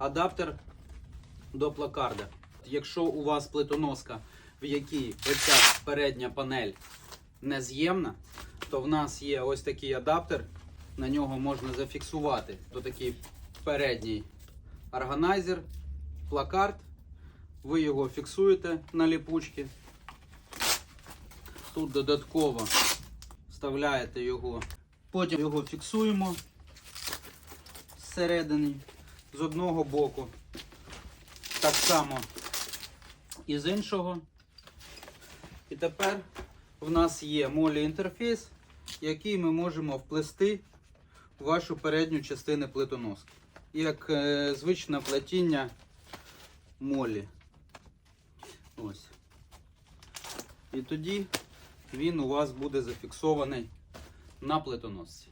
адаптер до плакарда. Якщо у вас плитоноска, в якій оця передня панель нез'ємна, то в нас є ось такий адаптер. На нього можна зафіксувати то такий передній органайзер, плакард. Ви його фіксуєте на ліпучки. Тут додатково вставляєте його. Потім його фіксуємо зсередини, з одного боку. Так само і з іншого. І тепер в нас є молі інтерфейс, який ми можемо вплести в вашу передню частину плитоноски. Як е, звичне плетіння молі. Ось. І тоді він у вас буде зафіксований на плитоносці.